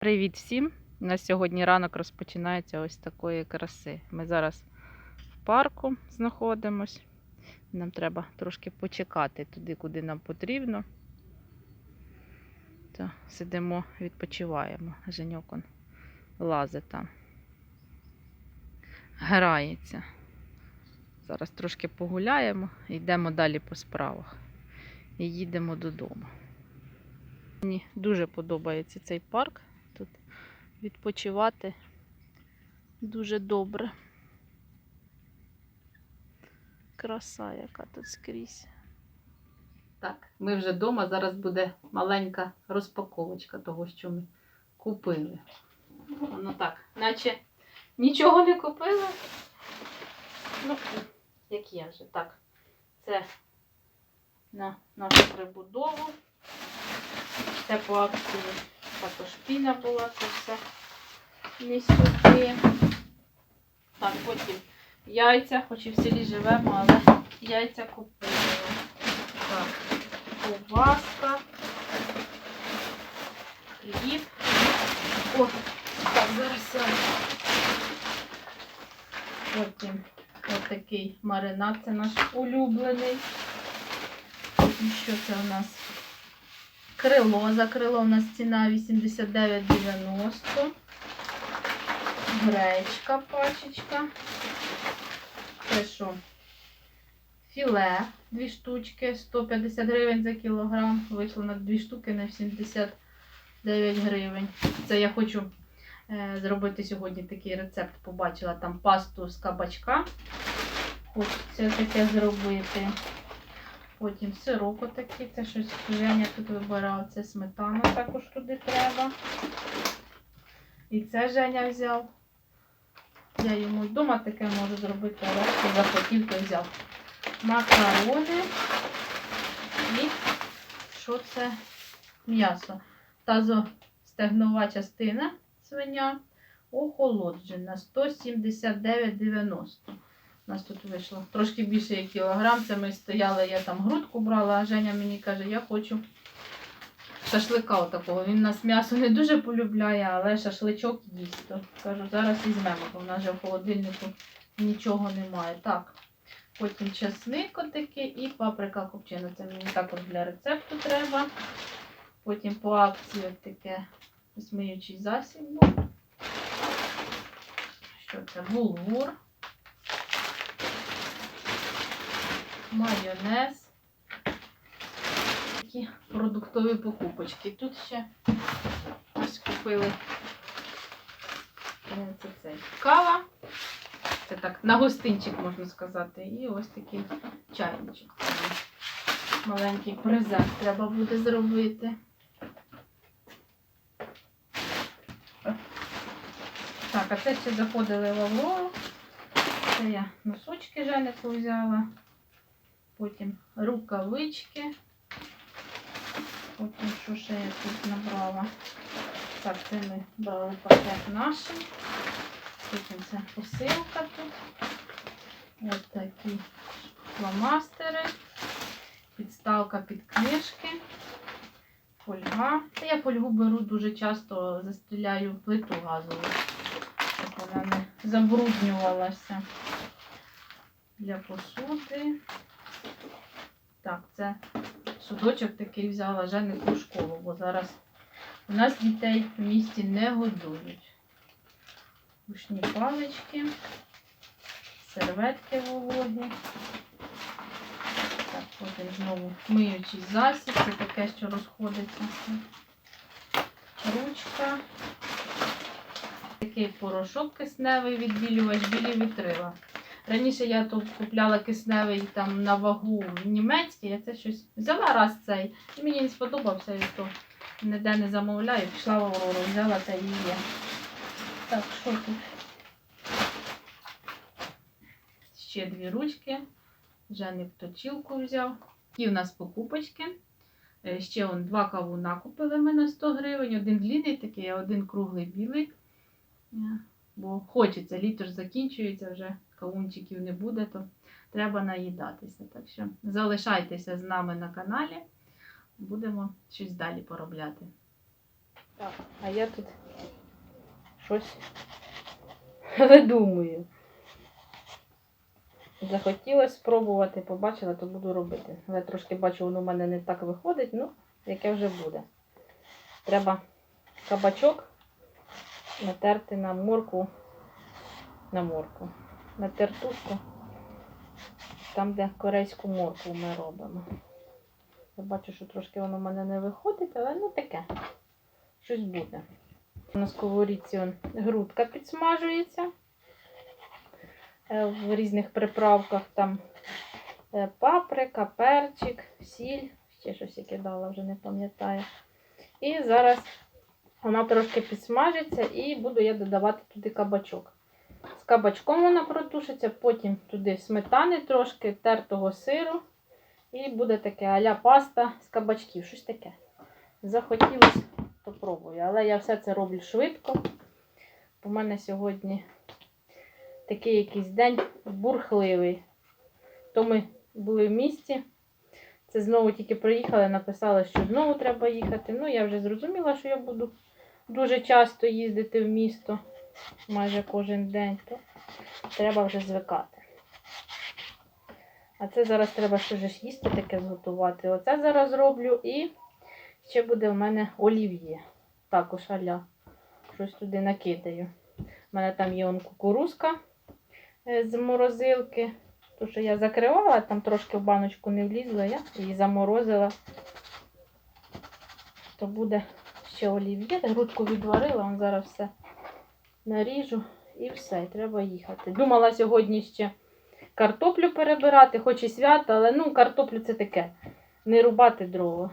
Привіт всім! У нас сьогодні ранок розпочинається ось такої краси. Ми зараз в парку знаходимось. Нам треба трошки почекати туди, куди нам потрібно. То сидимо, відпочиваємо. Женьок он лазить там. Грається. Зараз трошки погуляємо йдемо далі по справах. І їдемо додому. Мені дуже подобається цей парк. Відпочивати дуже добре. Краса, яка тут скрізь. Так, ми вже вдома. Зараз буде маленька розпаковочка того, що ми купили. Воно так, наче нічого не купили. Ну, як я вже. Так, це на нашу прибудову. Це по акції також піна була, це все не. Так, потім яйця, хоч і в селі живемо, але яйця купили. Так, ковбаска, хліб. О, так, зараз. Потім отакий маринад, це наш улюблений. Потім що це у нас? Крило. За крило у нас ціна 89,90. Гречка пачечка. Що? Філе. Дві штучки, 150 гривень за кілограм. Вийшло на дві штуки на 79 гривень. Це я хочу е, зробити сьогодні такий рецепт. Побачила там пасту з кабачка. Хочеться таке зробити. Потім сирок отакий, це щось Женя тут вибирав, це сметана також туди треба. І це Женя взяв. Я йому вдома таке можу зробити, але що захотів, то взяв. Макарони і що це? М'ясо. Тазостегнова частина свиня охолоджена 179,90. У нас тут вийшло трошки більше як кілограм. Це ми стояли, я там грудку брала, а Женя мені каже, я хочу шашлика отакого. Він нас м'ясо не дуже полюбляє, але шашличок їсть. Кажу, зараз візьмемо, бо в нас вже в холодильнику нічого немає. Так. Потім чесник отакий і паприка копчена. Це мені також для рецепту треба. Потім по акції таке змиючий засіб був. Що це? Булгур. майонез. Такі продуктові покупочки. Тут ще ось купили е, це кава. Це так, на гостинчик можна сказати. І ось такий чайничок. Маленький презент треба буде зробити. Так, а це ще заходили в Аврору. Це я носочки Женику взяла. Потім рукавички. Потім що ще я тут набрала? Так, це ми брали пакет наший. Потім це посилка тут. Ось такі фломастери. Підставка під книжки. Фольга. Та я фольгу беру дуже часто, застріляю плиту газову, щоб вона не забруднювалася. Для посуди. Так, це судочок такий взяла Женику в школу, бо зараз у нас дітей в місті не годують. Ушні палички, серветки вологі. Так, потім знову миючий засіб, це таке, що розходиться. Ручка. Такий порошок кисневий відбілювач, білі вітрила. Раніше я тут купляла кисневий там на вагу німецький, я це щось взяла раз цей. І мені не сподобався, і то ніде не замовляю. Пішла в Аврору, взяла та і є. Так, що тут? Ще дві ручки. Женик точілку взяв. І у нас покупочки. Е, Ще он два кавуна купили ми на 100 гривень. Один длинний такий, а один круглий білий. Е, Бо хочеться, літо ж закінчується вже кавунчиків не буде, то треба наїдатися. Так що залишайтеся з нами на каналі, будемо щось далі поробляти. Так, а я тут щось видумую. Захотілося спробувати, побачила, то буду робити. Але трошки бачу, воно в мене не так виходить, ну, яке вже буде. Треба кабачок натерти на морку, на морку, на тертушку, там, де корейську моркву ми робимо. Я бачу, що трошки воно в мене не виходить, але ну таке. Щось буде. На сковорідці грудка підсмажується е, в різних приправках. Там е, паприка, перчик, сіль, ще щось я кидала, вже не пам'ятаю. І зараз вона трошки підсмажиться і буду я додавати туди кабачок. З кабачком вона протушиться, потім туди сметани трошки, тертого сиру. І буде таке аля паста з кабачків, щось таке. Захотілося, то пробую. Але я все це роблю швидко. У мене сьогодні такий якийсь день бурхливий. То ми були в місті. Це знову тільки приїхали, написали, що знову треба їхати. Ну, я вже зрозуміла, що я буду дуже часто їздити в місто, майже кожен день, то треба вже звикати. А це зараз треба щось їсти таке зготувати. Оце зараз роблю і ще буде в мене олів'є. Також аля. Щось туди накидаю. У мене там є он кукурузка е, з морозилки. То, що я закривала, там трошки в баночку не влізла, я її заморозила. То буде ще олів'є. Грудку відварила, он зараз все наріжу і все, треба їхати. Думала сьогодні ще картоплю перебирати, хоч і свято, але ну, картоплю це таке. Не рубати дрова.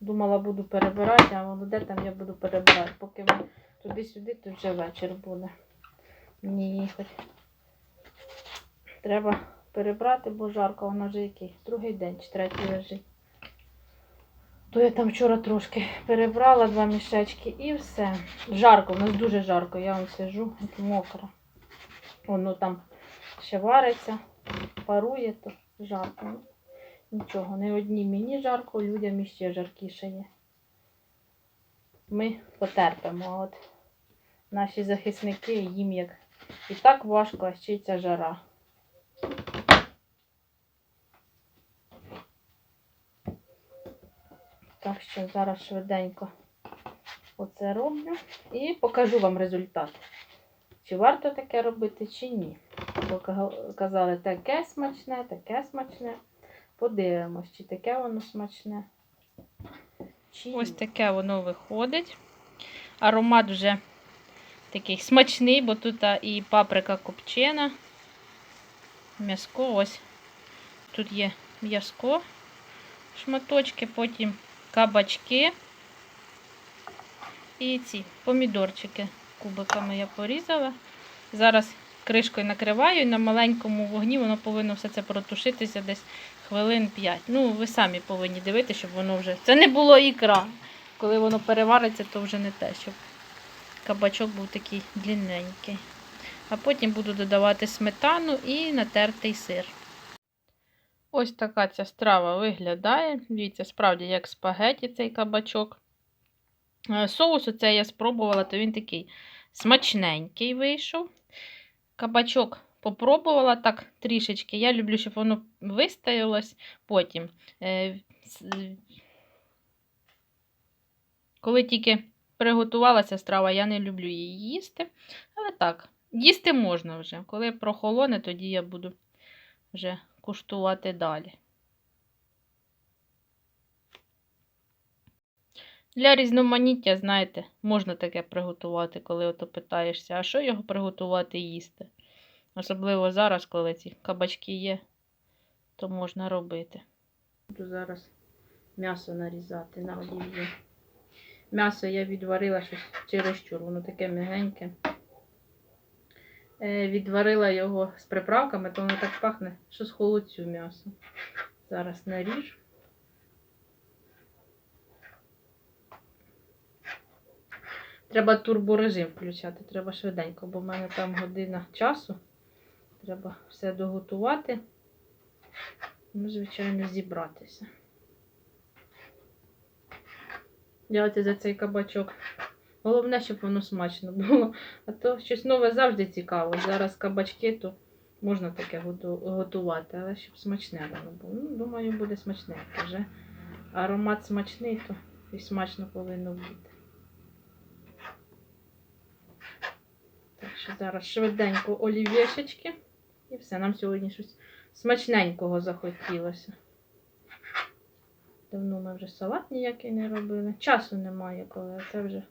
Думала, буду перебирати, а воно де там я буду перебирати. Поки ми туди-сюди, то вже вечір буде. Мені їхати. Треба перебрати, бо жарко, воно вже який. Другий день чи третій лежить. То я там вчора трошки перебрала два мішечки і все. Жарко, у нас дуже жарко, я вам сижу, мокра. Воно там ще вариться, парує, то жарко. Нічого, не одні мені жарко, людям іще жаркіше є. Ми потерпимо. а От наші захисники їм як і так важко, а ще ця жара. Так що зараз швиденько оце роблю і покажу вам результат. Чи варто таке робити, чи ні. Бо ка- казали, таке смачне, таке смачне. Подивимось, чи таке воно смачне. Чи. Ось таке воно виходить. Аромат вже такий смачний, бо тут і паприка копчена. М'яско ось. Тут є м'яско, шматочки, потім кабачки і ці помідорчики кубиками я порізала. Зараз кришкою накриваю і на маленькому вогні воно повинно все це протушитися десь хвилин 5. Ну, ви самі повинні дивитися, щоб воно вже. Це не було ікра. Коли воно перевариться, то вже не те, щоб кабачок був такий длинненький. А потім буду додавати сметану і натертий сир. Ось така ця страва виглядає. Дивіться, справді, як спагеті цей кабачок. Е, Соус оцей я спробувала, то він такий смачненький вийшов. Кабачок попробувала так трішечки. Я люблю, щоб воно вистоялось потім. Е, Коли тільки приготувалася страва, я не люблю її їсти. Але так, їсти можна вже. Коли прохолоне, тоді я буду вже куштувати далі. Для різноманіття, знаєте, можна таке приготувати, коли ото питаєшся, а що його приготувати і їсти? Особливо зараз, коли ці кабачки є, то можна робити. Буду зараз м'ясо нарізати на олів'ї. М'ясо я відварила щось чересчур, воно таке м'ягеньке. Е, Відварила його з приправками, то воно так пахне, що з холодцю м'ясо. Зараз наріжу. Треба турборежим включати, треба швиденько, бо в мене там година часу. Треба все доготувати. Ну, звичайно, зібратися. Я оце за цей кабачок Головне, щоб воно смачно було. А то щось нове завжди цікаво. Зараз кабачки, то можна таке готувати, але щоб смачне воно було. Ну, думаю, буде смачненьке. Вже аромат смачний, то і смачно повинно бути. Так що зараз швиденько олів'єшечки. І все, нам сьогодні щось смачненького захотілося. Давно ми вже салат ніякий не робили. Часу немає, коли це вже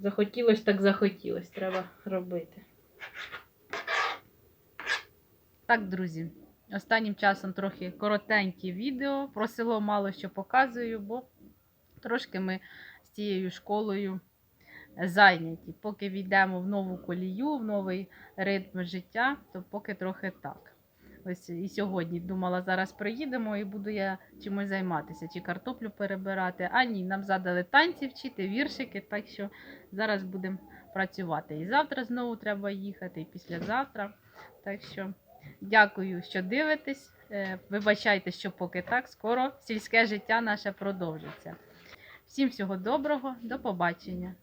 захотілось, так захотілось. Треба робити. Так, друзі, останнім часом трохи коротенькі відео. Про село мало що показую, бо трошки ми з цією школою зайняті. Поки війдемо в нову колію, в новий ритм життя, то поки трохи так. Ось і сьогодні думала, зараз приїдемо і буду я чимось займатися, чи картоплю перебирати. А ні, нам задали танці вчити, віршики, так що зараз будемо працювати. І завтра знову треба їхати, і післязавтра. Так що дякую, що дивитесь. Е, Вибачайте, що поки так, скоро сільське життя наше продовжиться. Всім всього доброго, до побачення!